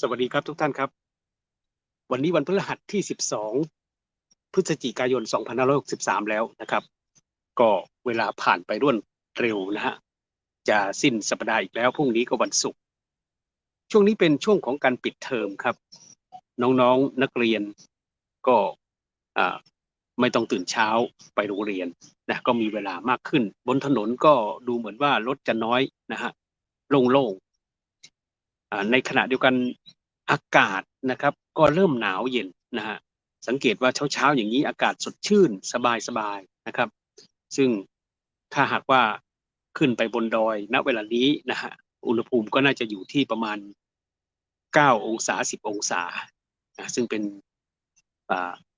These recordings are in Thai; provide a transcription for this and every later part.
สวัสดีครับทุกท่านครับ วันนี้วันพฤหัสที่ 12 พฤศจิกายน 2563 แล้วนะครับ ก็เวลาผ่านไปรวนเร็วนะฮะจะสิ้นสัปดาห์อีกแล้วพรุ่งนี้ก็วันศุกร์ช่วงนี้เป็นช่วงของการปิดเทอมครับ น้องๆนนักเรียนก็ไม่ต้องตื่นเช้าไปโรงเรียนนะก็มีเวลามากขึ้น บนถนนก็ดูเหมือนว่ารถจะน้อยนะฮะโล่งๆ ในขณะเดียวกันอากาศนะครับ ก็เริ่มหนาวเย็นนะฮะสังเกตว่าเช้าๆอย่างนี้อากาศสดชื่นสบายๆนะครับ ซึ่งถ้าหากว่าขึ้นไปบนดอยณเวลานี้นะฮะอุณหภูมิก็น่าจะอยู่ที่ประมาณ 9 องศา 10 องศานะซึ่งเป็น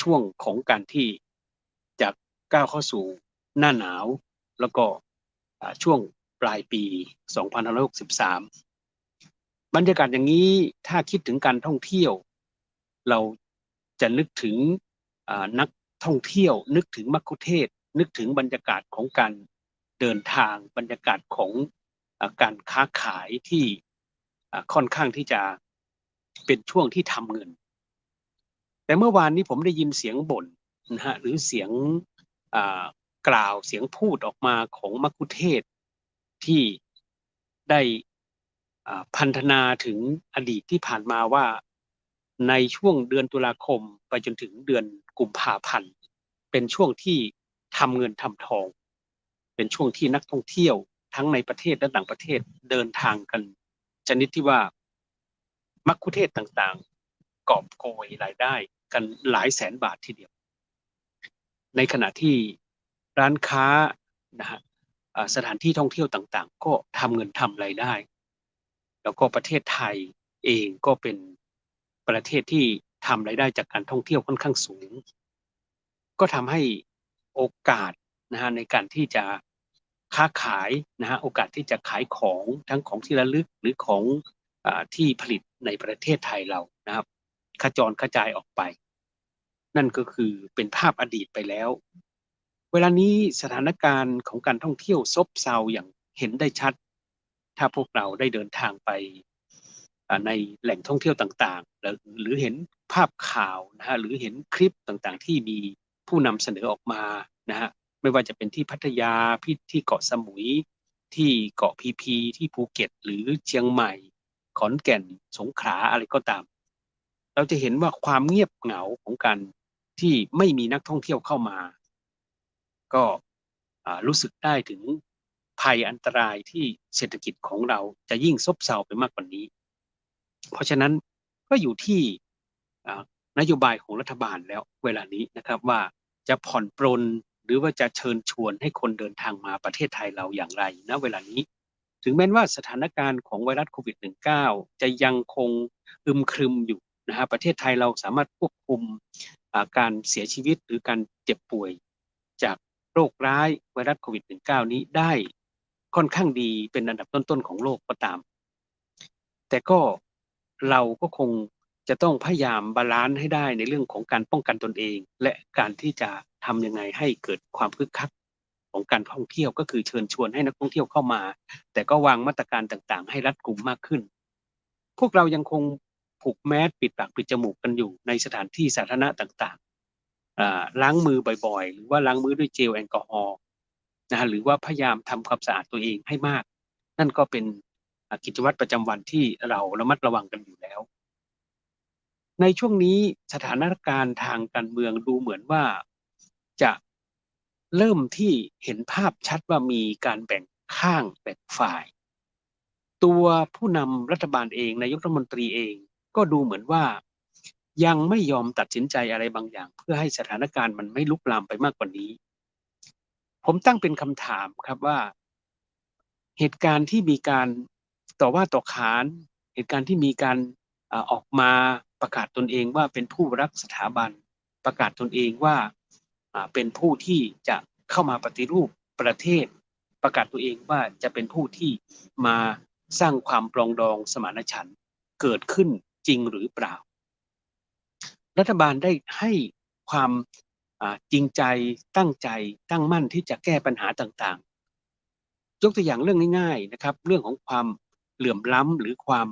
ช่วงของการที่จะก้าวเข้าสู่หน้าหนาว แล้วก็ช่วงปลายปี 2563 บรรยากาศอย่างนี้ถ้าคิดถึงการท่องเที่ยว เราจะนึกถึงนักท่องเที่ยว นึกถึงมัคคุเทศนึกถึงบรรยากาศของการเดินทางบรรยากาศของอการค้าขายที่ค่อนข้างที่จะเป็นช่วงที่ทำเงิน แต่เมื่อวานนี้ผมได้ยินเสียงบ่นนะฮะหรือเสียงกล่าวเสียงพูดออกมาของมัคคุเทศที่ได้ พันธนาถึงอดีตที่ผ่านมาว่าในช่วงเดือนตุลาคมไปจนถึงเดือนกุมภาพันธ์เป็นช่วงที่ทำเงินทำทอง เป็นช่วงที่นักท่องเที่ยวทั้งในประเทศและต่างประเทศเดินทางกัน ชนิดที่ว่ามัคคุเทศต่างๆ กอบโกยรายได้กันหลายแสนบาททีเดียว ในขณะที่ร้านค้านะฮะสถานที่ท่องเที่ยวต่างๆ ก็ทำเงินทำรายได้ แล้วก็ประเทศไทยเองก็เป็นประเทศที่ทำรายได้จากการท่องเที่ยวค่อนข้างสูง ก็ทำให้โอกาสนะฮะในการที่จะค้าขายนะฮะโอกาสที่จะขายของทั้งของที่ระลึกหรือของอที่ผลิตในประเทศไทยเรานะครับขจรกระจายออกไป นั่นก็คือเป็นภาพอดีตไปแล้ว เวลานี้สถานการณ์ของการท่องเที่ยวซบเซาอย่างเห็นได้ชัด ถ้าพวกเราได้เดินทางไปในแหล่งท่องเที่ยวต่างๆ หรือเห็นภาพข่าวนะฮะหรือเห็นคลิปต่างๆ ที่มีผู้นำเสนอออกมานะฮะไม่ว่าจะเป็นที่พัทยาที่ที่เกาะสมุย ที่เกาะพีพี ที่ภูเก็ต หรือเชียงใหม่ ขอนแก่นสงขลาอะไรก็ตาม เราจะเห็นว่าความเงียบเหงาของการที่ไม่มีนักท่องเที่ยวเข้ามา ก็รู้สึกได้ถึง ภัยอันตรายที่เศรษฐกิจของเราจะยิ่งซบเซาไปมากกว่านี้ เพราะฉะนั้นก็อยู่ที่นโยบายของรัฐบาลแล้วเวลานี้นะครับว่าจะผ่อนปรนหรือว่าจะเชิญชวนให้คนเดินทางมาประเทศไทยเราอย่างไรณเวลานี้ ถึงแม้ว่าสถานการณ์ของไวรัสโควิด -19 จะยังคงอึมครึมอยู่นะฮะประเทศไทยเราสามารถควบคุมการเสียชีวิตหรือการเจ็บป่วยจากโรคร้ายไวรัสโควิด -19 นี้ได้ ค่อนข้างดีเป็นอันดับต้นๆของโลกก็ตาม แต่ก็เราก็คงจะต้องพยายามบาลานซ์ให้ได้ในเรื่องของการป้องกันตนเอง และการที่จะทำยังไงให้เกิดความคึกคักของการท่องเที่ยวก็คือเชิญชวนให้นักท่องเที่ยวเข้ามา แต่ก็วางมาตรการต่างๆ ให้รัดกุมมากขึ้น พวกเรายังคงผูกแมสปิดปากปิดจมูกกันอยู่ในสถานที่สาธารณะต่างๆล้างมือบ่อยๆ หรือว่าล้างมือด้วยเจลแอลกอฮอล์ นะฮะหรือว่าพยายามทำความสะอาดตัวเองให้มาก นั่นก็เป็นกิจวัตรประจำวันที่เราระมัดระวังกันอยู่แล้ว ในช่วงนี้สถานการณ์ทางการเมืองดูเหมือนว่าจะเริ่มที่เห็นภาพชัดว่ามีการแบ่งข้างแบ่งฝ่าย ตัวผู้นำรัฐบาลเองนายกรัฐมนตรีเอง ก็ดูเหมือนว่ายังไม่ยอมตัดสินใจอะไรบางอย่าง เพื่อให้สถานการณ์มันไม่ลุกลามไปมากกว่านี้ ผมตั้งเป็นคำถามครับว่า เหตุการณ์ที่มีการต่อว่าต่อขาน เหตุการณ์ที่มีการออกมาประกาศตนเองว่าเป็นผู้รักสถาบัน ประกาศตนเองว่าเป็นผู้ที่จะเข้ามาปฏิรูปประเทศ ประกาศตัวเองว่าจะเป็นผู้ที่มาสร้างความปรองดองสมานฉันท์เกิดขึ้นจริงหรือเปล่า รัฐบาลได้ให้ความ จริงใจตั้งใจตั้งมั่นที่จะแก้ปัญหาต่างๆ ยกตัวอย่างเรื่องง่ายๆนะครับ เรื่องของความเหลื่อมล้ำหรือความ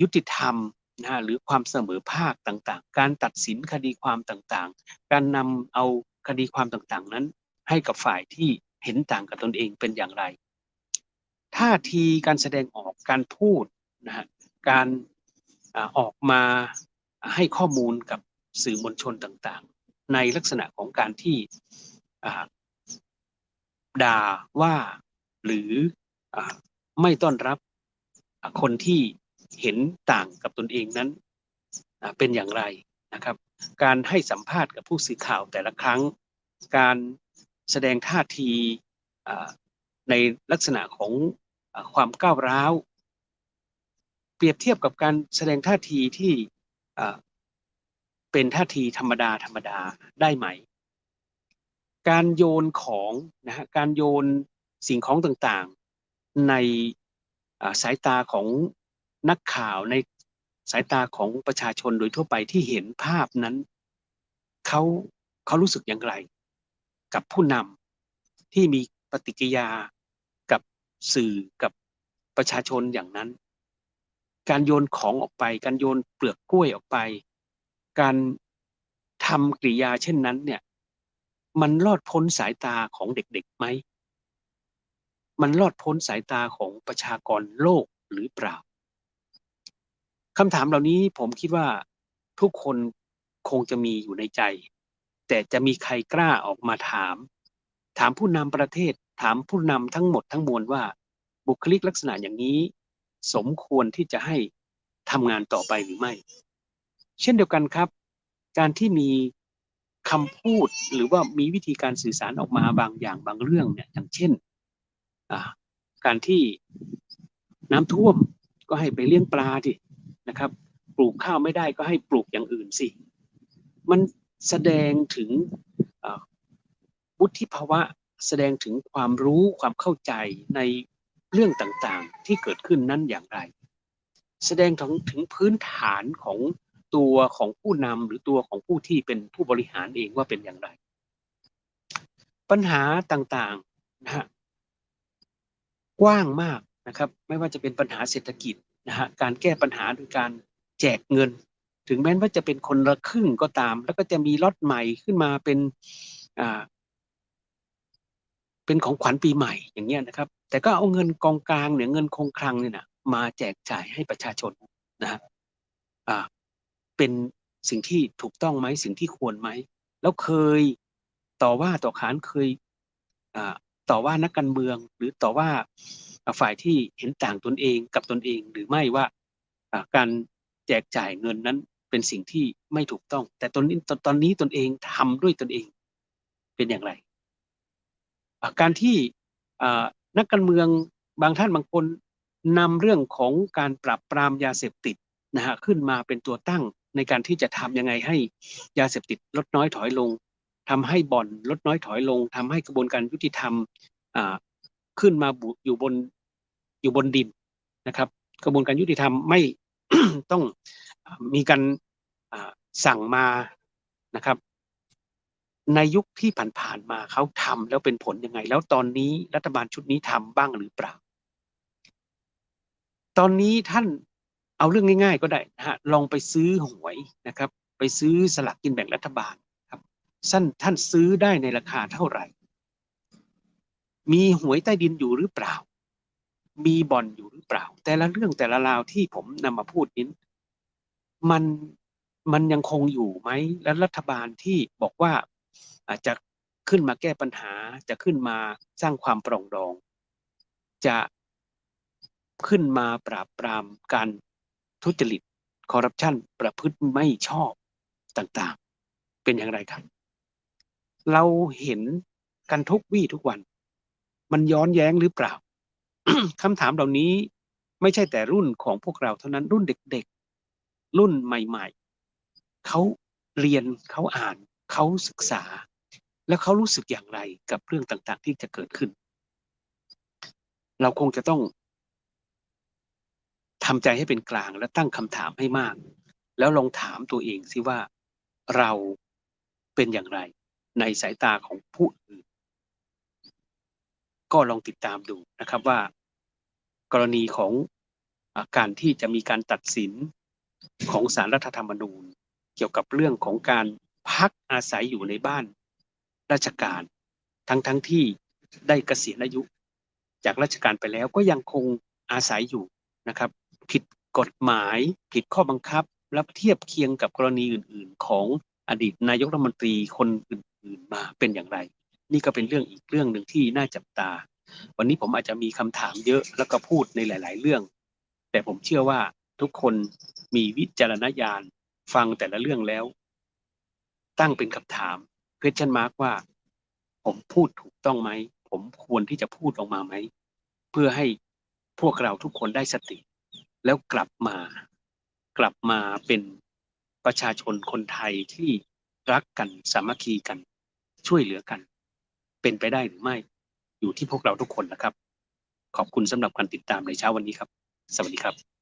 ยุติธรรมนะหรือความเสมอภาคต่างๆ การตัดสินคดีความต่างๆ การนำเอาคดีความต่างๆนั้น ให้กับฝ่ายที่เห็นต่างกับตนเองเป็นอย่างไร ท่าทีการแสดงออกการพูดนะฮะการอออกมาให้ข้อมูลกับสื่อมวลชนต่างๆ ในลักษณะของการที่ด่าว่าหรืออไม่ต้อนรับคนที่เห็นต่างกับตนเองนั้นเป็นอย่างไรนะครับ การให้สัมภาษณ์กับผู้สื่อข่าวแต่ละครั้ง การแสดงท่าทีในลักษณะของอความก้าวร้าว เปรียบเทียบกับการแสดงท่าทีที่ เป็นท่าทีธรรมดาธรรมดาได้ไหม การโยนของนะฮะการโยนสิ่งของต่างๆ ในสายตาของนักข่าวในสายตาของประชาชนโดยทั่วไปที่เห็นภาพนั้นเขาเขารู้สึกอย่างไร กับผู้นำที่มีปฏิกิยากับสื่อกับประชาชนอย่างนั้น การโยนของออกไป การโยนเปลือกกล้วยออกไป การทำกริยาเช่นนั้นเนี่ย มันรอดพ้นสายตาของเด็กๆไหม มันรอดพ้นสายตาของประชากรโลกหรือเปล่าคำถามเหล่านี้ผมคิดว่าทุกคนคงจะมีอยู่ในใจ แต่จะมีใครกล้าออกมาถาม ถามผู้นำประเทศ ถามผู้นำทั้งหมดทั้งมวลว่า บุคลิกลักษณะอย่างนี้ สมควรที่จะให้ทำงานต่อไปหรือไม่ เช่นเดียวกันครับ การที่มีคำพูดหรือว่ามีวิธีการสื่อสารออกมาบางอย่างบางเรื่องเนี่ยอย่างเช่นการที่น้ำท่วมก็ให้ไปเลี้ยงปลาดินะครับ ปลูกข้าวไม่ได้ก็ให้ปลูกอย่างอื่นสิ มันแสดงถึงวุฒิภาวะแสดงถึงความรู้ความเข้าใจในเรื่องต่างๆ ที่เกิดขึ้นนั้นอย่างไร แสดงถึงถึงพื้นฐานของ ตัวของผู้นำหรือตัวของผู้ที่เป็นผู้บริหารเองว่าเป็นอย่างไร ปัญหาต่างๆนะฮะกว้างมากนะครับ ไม่ว่าจะเป็นปัญหาเศรษฐกิจนะฮะการแก้ปัญหาโดยการแจกเงิน ถึงแม้ว่าจะเป็นคนละครึ่งก็ตาม แล้วก็จะมีล็อตใหม่ขึ้นมาเป็นอ่าเป็นของขวัญปีใหม่อย่างเงี้ยนะครับ แต่ก็เอาเงินกองกลางเนี่ยเงินคงคลังเนี่ยนะมาแจกจ่ายให้ประชาชนนะฮะอ่า เป็นสิ่งที่ถูกต้องไหมสิ่งที่ควรไหม แล้วเคยต่อว่าต่อขานเคยต่อว่านักการเมือง หรือต่อว่าฝ่ายที่เห็นต่างตนเองกับตนเอง หรือไม่ว่าการแจกจ่ายเงินนั้นเป็นสิ่งที่ไม่ถูกต้อง แต่ตอนนี้ตอนนี้ตนเองทำด้วยตนเองเป็นอย่างไร การที่นักการเมืองบางท่านบางคนนำเรื่องของการปราบปรามยาเสพติดนะฮะขึ้นมาเป็นตัวตั้ง ในการที่จะทำยังไงให้ยาเสพติดลดน้อยถอยลงทำให้บ่อนลดน้อยถอยลงทำให้กระบวนการยุติธรรมขึ้นมาอยู่บนอยู่บนดินนะครับ กระบวนการยุติธรรมไม่ต้องมีการสั่งมานะครับ ในยุคที่ผ่านๆมาเขาทำแล้วเป็นผลยังไง แล้วตอนนี้รัฐบาลชุดนี้ทำบ้างหรือเปล่า ตอนนี้ท่าน เอาเรื่องง่าย ๆ ก็ได้นะฮะลองไปซื้อหวยนะครับ ไปซื้อสลากกินแบ่งรัฐบาลครับสั้นท่านซื้อได้ในราคาเท่าไหร่ มีหวยใต้ดินอยู่หรือเปล่า มีบ่อนอยู่หรือเปล่า แต่ละเรื่องแต่ละราวที่ผมนำมาพูดนี้มันมันยังคงอยู่ไหมและรัฐบาลที่บอกว่าอาจจะขึ้นมาแก้ปัญหาจะขึ้นมาสร้างความปรองดอง จะขึ้นมาปราบปรามการ ทุจริตคอร์รัปชันประพฤติไม่ชอบต่างๆ เป็นอย่างไรครับ เราเห็นกันทุกวี่ทุกวัน มันย้อนแย้งหรือเปล่าคำถามเหล่านี้ไม่ใช่แต่รุ่นของพวกเราเท่านั้นรุ่นเด็กๆ รุ่นใหม่ๆ เขาเรียนเขาอ่าน เขาศึกษา แล้วเขารู้สึกอย่างไรกับเรื่องต่างๆ ที่จะเกิดขึ้น เราคงจะต้อง ทำใจให้เป็นกลางและตั้งคำถามให้มาก แล้วลองถามตัวเองสิว่าเราเป็นอย่างไร ในสายตาของผู้อื่น ก็ลองติดตามดูนะครับว่า กรณีของอาการที่จะมีการตัดสินของสารรัฐธรรมนูญ เกี่ยวกับเรื่องของการพักอาศัยอยู่ในบ้าน ราชการทั้งทั้งที่ได้เกษียณอายุ จากราชการไปแล้วก็ยังคงอาศัยอยู่นะครับ ผิดกฎหมาย ผิดข้อบังคับ แล้วเทียบเคียงกับกรณีอื่น ๆ ของอดีตนายกรัฐมนตรีคนอื่น ๆ มาเป็นอย่างไร นี่ก็เป็นเรื่องอีกเรื่องหนึ่งที่น่าจับตา วันนี้ผมอาจจะมีคำถามเยอะแล้วก็พูดในหลาย ๆ เรื่อง แต่ผมเชื่อว่าทุกคนมีวิจารณญาณฟังแต่ละเรื่องแล้ว ตั้งเป็นคำถาม question mark ว่า ผมพูดถูกต้องไหม ผมควรที่จะพูดออกมาไหม เพื่อให้พวกเราทุกคนได้สติ แล้วกลับมากลับมาเป็นประชาชนคนไทยที่รักกันสามัคคีกัน ช่วยเหลือกัน เป็นไปได้หรือไม่ อยู่ที่พวกเราทุกคนนะครับ ขอบคุณสำหรับการติดตามในเช้าวันนี้ครับ สวัสดีครับ